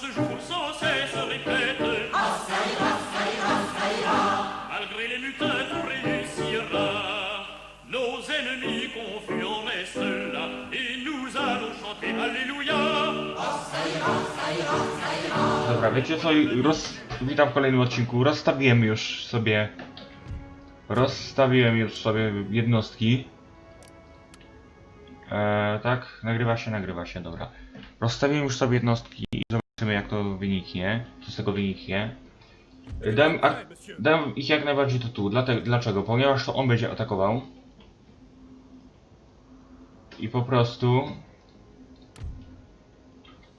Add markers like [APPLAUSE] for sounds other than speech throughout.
ce jour sans cesse répète Malgré les mutins, réussira. Nos ennemis confus en restent là, et nous allons chanter Alléluia. Dobra, wiecie co? Roz... Witam w kolejnym odcinku. Rozstawiłem już sobie... Rozstawiłem już sobie jednostki. Eee, tak? Nagrywa się, nagrywa się, dobra. Rozstawiłem już sobie jednostki i zobaczymy jak to wyniknie. Co z tego wyniknie. Dałem, a, ich jak najbardziej to tu. Dlaczego? Ponieważ to on będzie atakował. I po prostu...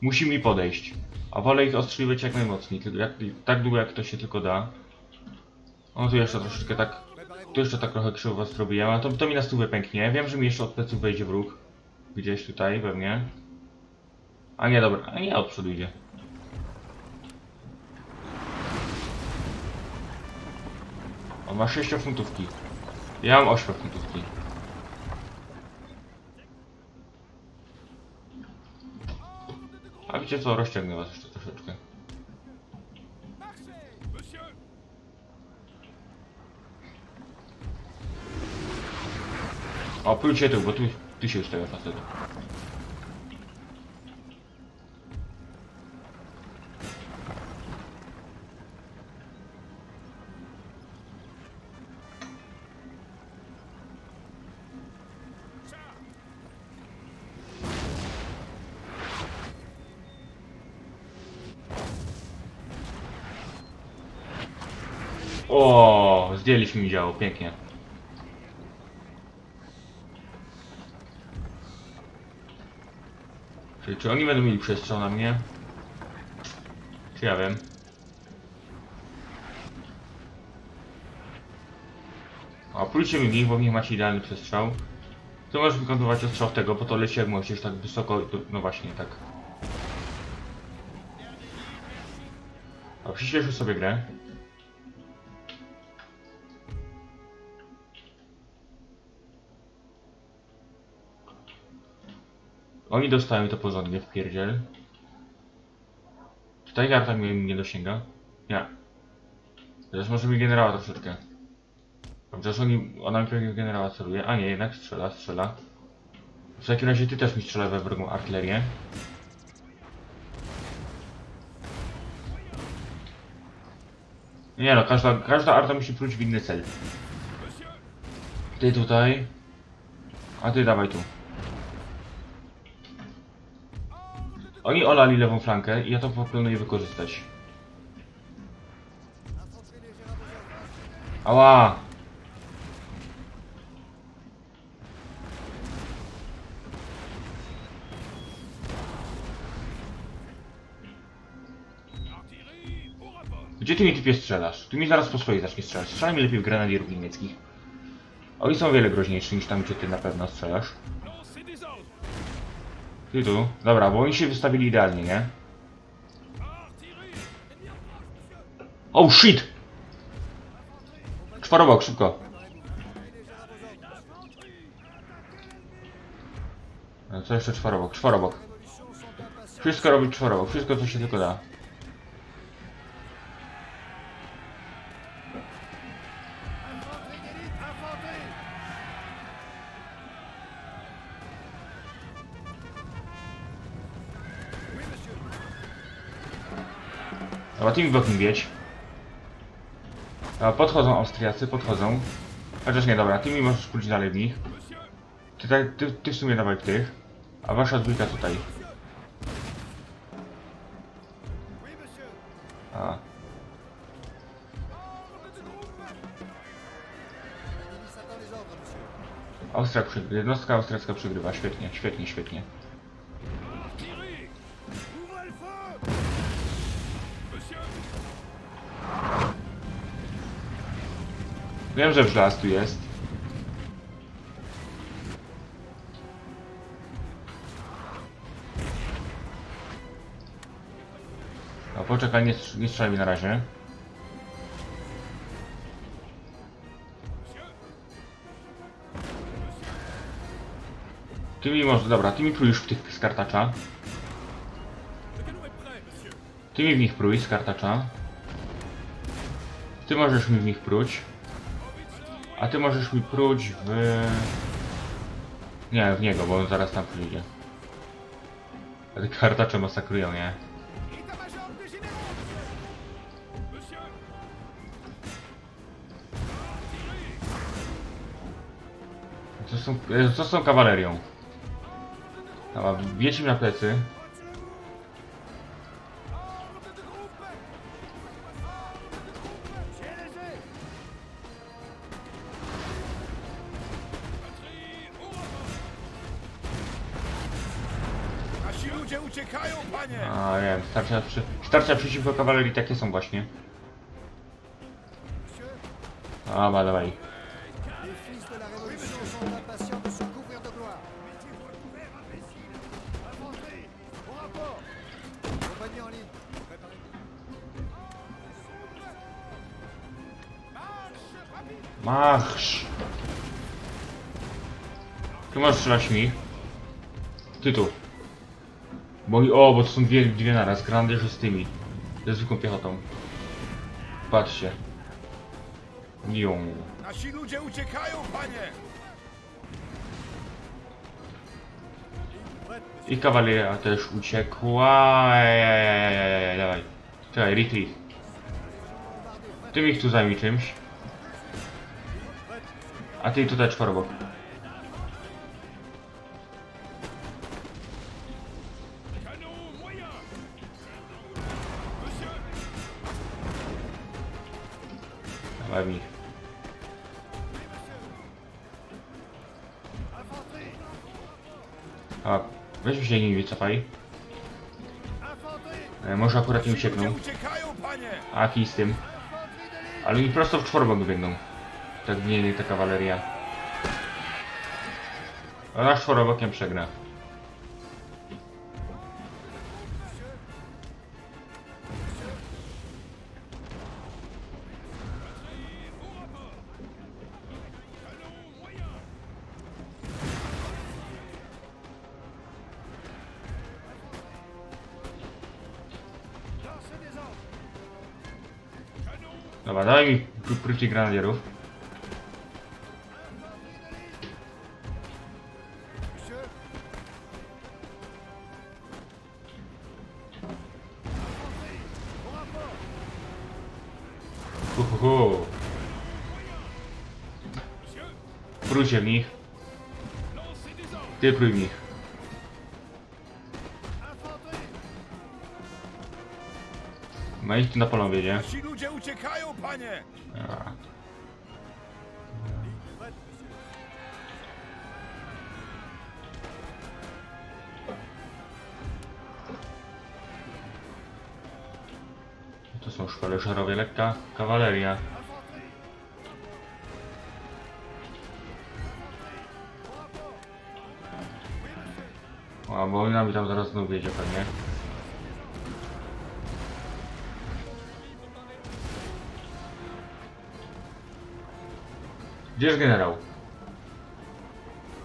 Musi mi podejść. A wolę ich ostrzeliwać jak najmocniej, jak, tak długo jak to się tylko da. O, tu jeszcze troszeczkę tak... Tu jeszcze tak trochę krzywo zrobiłem, ale to, to mi na stówę pęknie. Wiem, że mi jeszcze od pleców wejdzie wróg. Gdzieś tutaj, pewnie. A nie, dobra, a nie, od przodu idzie. On ma 6 funtówki. Ja mam 8 funtówki. A wiecie co, rozciągnę was jeszcze troszeczkę. O, pójdźcie tu, bo tu, tu się tego facet. Zdjęliśmy mi działo, pięknie. Czyli czy oni będą mieli przestrzał na mnie? Czy ja wiem? O, pójdźcie mi w nich, bo nich macie idealny przestrzał. Ty możesz wykonywać ostrzał tego, bo to leci jak możesz tak wysoko, to, no właśnie, tak. A przyspieszył sobie grę. Oni dostają to porządnie w pierdziel. Czy ta karta mnie nie dosięga? Nie. Teraz może mi generała troszeczkę. Chociaż oni, ona mi pewnie generała celuje. A nie, jednak strzela, strzela. W takim razie ty też mi strzela we wrogą artylerię. Nie no, każda, każda arta musi pluć w inny cel. Ty tutaj. A ty dawaj tu. Oni olali lewą flankę i ja to planuję wykorzystać. Ała! Gdzie ty mi typie strzelasz? Ty mi zaraz po swojej zacznie strzelać. Strzelaj mi lepiej w grenadierów niemieckich. Oni są wiele groźniejsi niż tam, gdzie ty na pewno strzelasz. Ty tu. Dobra, bo oni się wystawili idealnie, nie? Oh shit! Czworobok, szybko. No, co jeszcze czworobok? Czworobok. Wszystko robić czworobok, wszystko co się tylko da. Dobra, team blocking wiedź. Dobra, podchodzą Austriacy, podchodzą. Chociaż nie, dobra, ty mi możesz pójść dalej w nich. Ty, tak- ty, ty w sumie dawaj w tych. A wasza dwójka tutaj. A. Austria przegrywa, jednostka austriacka przegrywa, świetnie, świetnie, świetnie. Wiem, że wrzlas tu jest. No poczekaj, nie, nie strzelaj mi na razie. Ty mi może, dobra, ty mi czujesz w tych z kartacza. Le canon est prêt, monsieur. Ty mi w nich prój z kartacza. Ty możesz mi w nich pruć. A ty możesz mi pruć w... Nie, w niego, bo on zaraz tam przyjdzie. A Te kartacze masakrują, nie? Co są, co są kawalerią? Dobra, mi na plecy. Ludzie uciekają, panie! A wiem, starcia, przy, starcia przeciwko kawalerii takie są właśnie. Dobra, dawaj. Les. Marsz! Ty możesz strzelać mi. Ty tu. Bo, o, bo to są dwie, dwie naraz, grandy z tymi. Ze zwykłą piechotą. Patrzcie. Ją. Nasi ludzie uciekają, panie! I kawaleria też uciekła. Ejejejejej, dawaj. Czekaj, retreat. Ty mi ich tu zajmij czymś. A ty tutaj czworobok. Dawaj mi. A, weźmy się nimi wycofaj. E, może akurat ludzie uciekną. A kij z tym. Ale mi prosto w czworobok biegną. Tak nie, nie ta kawaleria. A nasz czworobokiem przegra. Dobra, daj mi pryci granadierów. Hu, hu, hu. Prójcie w nich. Ty prój w nich. No idź na polą wiedzie. Nasi ludzie uciekają, panie! To są szkoleżerowie, lekka kawaleria. A, bo ona mi tam zaraz znów wiedzie pewnie. Gdzie jest generał?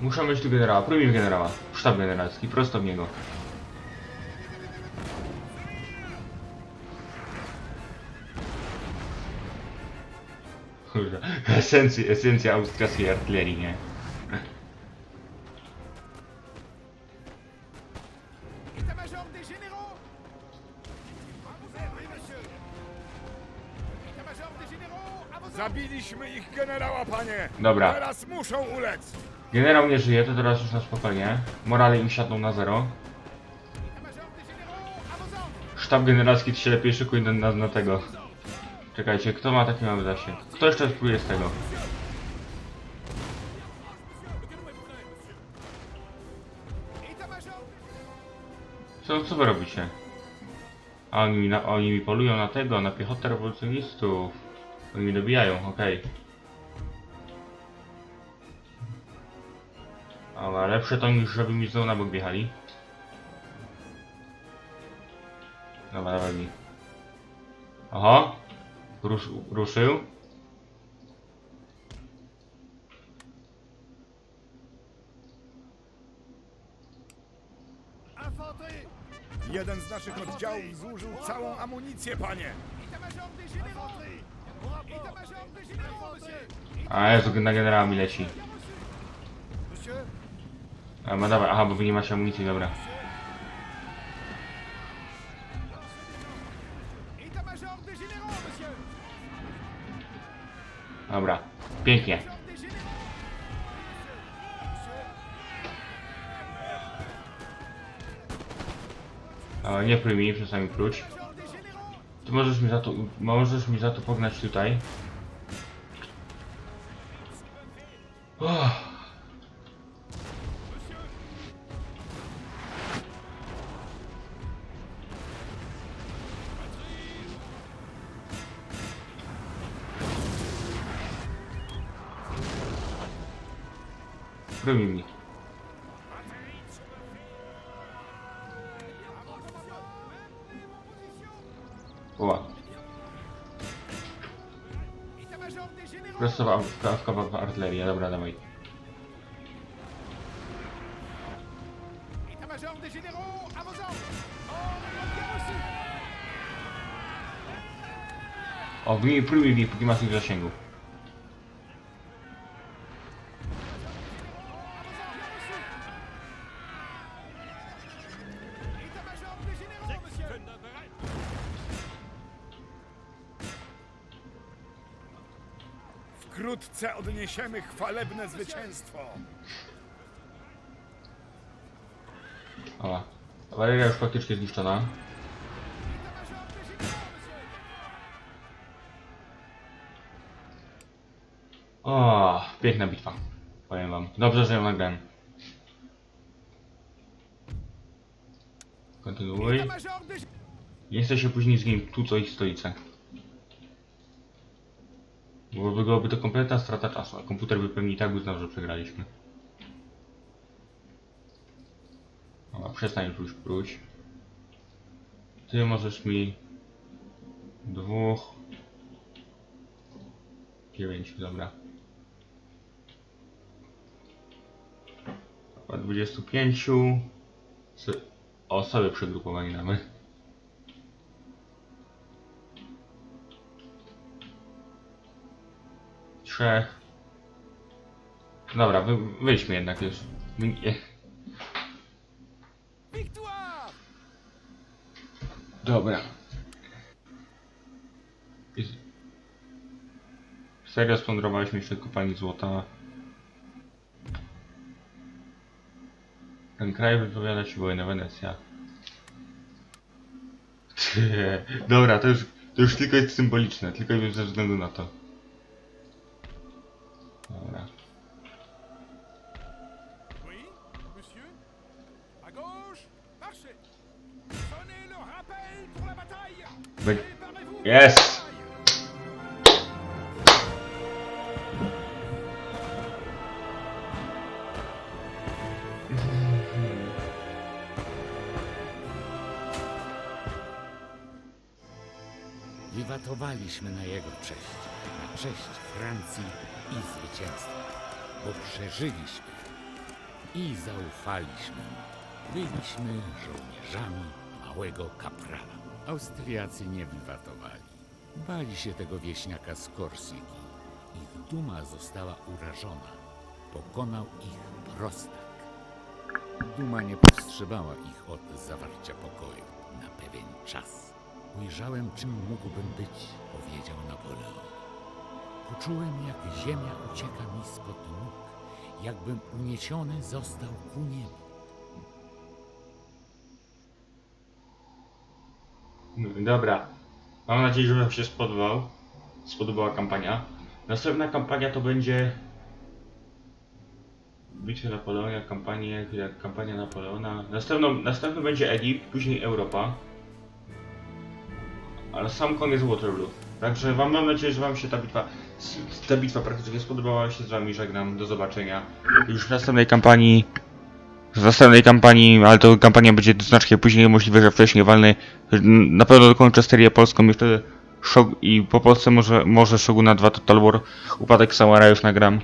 Muszę mieć tu generała. W generała. Sztab generalski, prosto w niego. Kurde, esencja, esencja austriackiej artylerii, nie? Zabiliśmy ich generała, panie! Dobra. Teraz muszą ulec! Generał nie żyje, to teraz już na spokojnie. Morale im siadną na zero. Sztab generalski ty się lepiej szykuje na, na, na tego. Czekajcie, kto ma taki mały zasięg? Kto jeszcze spróbuje z tego? Co, co wy robicie? A oni na, oni mi polują na tego, na piechotę rewolucjonistów. Oni mi dobijają, okej. Ale lepsze to niż żeby mi znowu na bok wjechali. Dobra, dawaj mi. Oho. Rusz, ruszył. Jeden z naszych oddziałów zużył całą amunicję, panie. A Jezu, na generała mi leci. A, no dobra, aha, bo wy nie macie amunicji, dobra. Dobra, pięknie. O, nie prój mi, przestań mi próć. Ty możesz mi za to, możesz mi za to pognać tutaj. Oh. Mi. W kawał artyleria, dobra, dawaj. O, próbuj mi, póki masz ich w zasięgu. Wkrótce odniesiemy chwalebne zwycięstwo. O, Waleria już praktycznie zniszczona. O, piękna bitwa. Powiem wam. Dobrze, że ją nagrałem. Kontynuuj. Nie się później z nim tu co ich stolicę. Bo byłoby to kompletna strata czasu, a komputer by pewnie i tak uznał, że przegraliśmy. Przestań już próć. Ty możesz mi... Dwóch... Dziewięciu, dobra. Chyba 25. Sy- Osoby przegrupowanie damy. Dobra, wy, wyjdźmy jednak już. Dobra. Serio splądrowaliśmy jeszcze kopalni złota. Ten kraj wypowiada ci wojnę, Wenecja. [LAUGHS] Dobra, to już, to już tylko jest symboliczne, tylko i ze względu na to. Yes! Wiwatowaliśmy na jego cześć, na cześć Francji i zwycięstwa, bo przeżyliśmy i zaufaliśmy. Byliśmy żołnierzami małego kaprala. Austriacy nie wiwatowali. Bali się tego wieśniaka z Korsyki. Ich duma została urażona. Pokonał ich prostak. Duma nie powstrzymała ich od zawarcia pokoju na pewien czas. Ujrzałem, czym mógłbym być, powiedział Napoleon. Poczułem, jak ziemia ucieka mi spod nóg, jakbym uniesiony został ku niebu. Dobra. Mam nadzieję, że Wam się spodobał. Spodobała kampania. Następna kampania to będzie... Bitwa Napoleona, kampania, jak kampania Napoleona. Następną, następny będzie Egipt, później Europa. Ale sam koniec Waterloo. Także wam mam nadzieję, że wam się ta bitwa, ta bitwa praktycznie spodobała. się z wami żegnam. Do zobaczenia. Już w następnej kampanii w następnej kampanii, ale to kampania będzie znacznie później, możliwe, że wcześniej walny. Na pewno dokończę serię polską jeszcze i po Polsce może, może Shoguna 2 Total War, Upadek Samara już nagram.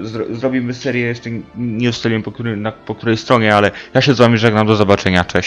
Zro zrobimy serię, jeszcze nie ustaliłem po, którym, na, po której stronie, ale ja się z wami żegnam, do zobaczenia, cześć.